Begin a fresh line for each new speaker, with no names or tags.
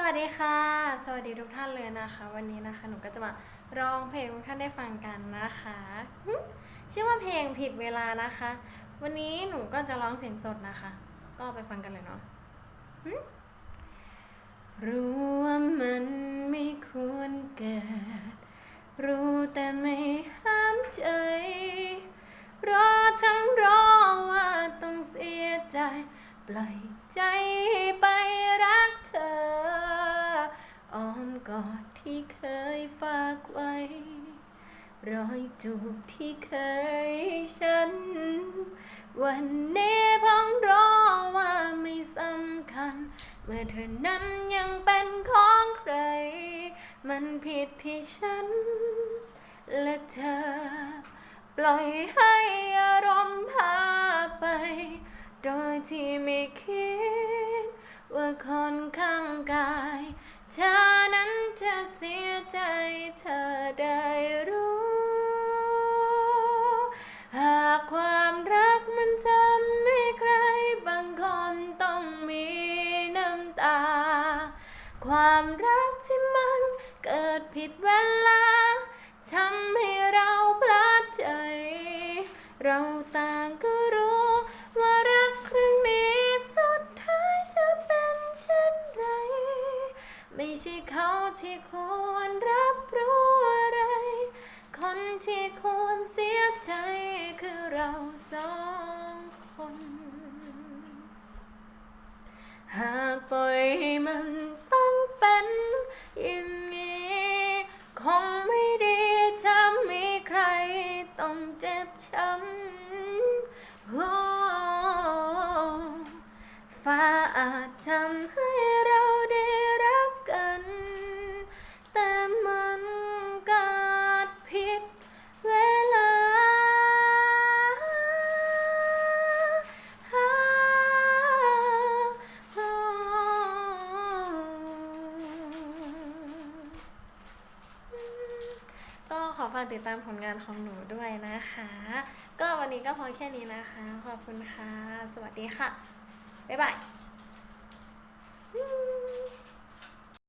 สวัสดีค่ะ สวัสดีทุกท่านเลยนะคะ วันนี้นะคะหนูก็จะมาร้องเพลงให้ทุกท่านได้ฟังกันนะคะชื่อว่าเพลงผิดเวลานะคะ วันนี้หนูก็จะร้องเสียงสดนะคะ ก็ไปฟังกันเลยเนาะรู้ว่ามันไม่ควรเกิด รู้แต่ไม่ห้ามใจ รอทั้งรอว่าต้องเสียใจ ปล่อยใจไปรักเธอ กอดที่เคยฝากไว้ รอยจูบที่เคยฉัน วันนี้พ้องรอว่าไม่สำคัญ เมื่อเธอนั้นยังเป็นของใคร มันผิดที่ฉัน และเธอ ปล่อยให้อารมณ์พาไป โดยที่ไม่คิด ว่าคนข้างกาย เสียใจเธอได้รู้ หากความรักมันทำให้ใคร บางคนต้องมีน้ำตา ความรักที่มันเกิดผิดเวลาทำให้เราพลาดใจ เราต่างก็รู้ ไม่ใช่เขาที่ควรรับรู้อะไร คนที่ควรเสียใจคือเราสองคน หากปล่อยมันต้องเป็นอย่างนี้คงไม่ดีถ้ามีใครต้องเจ็บช้ำโอ้ฟ้าอาจทำให้เราได้ ฝากติดตามผลงานของหนูด้วยนะคะ ก็วันนี้ก็พอแค่นี้นะคะ ขอบคุณค่ะ สวัสดีค่ะ บ๊ายบาย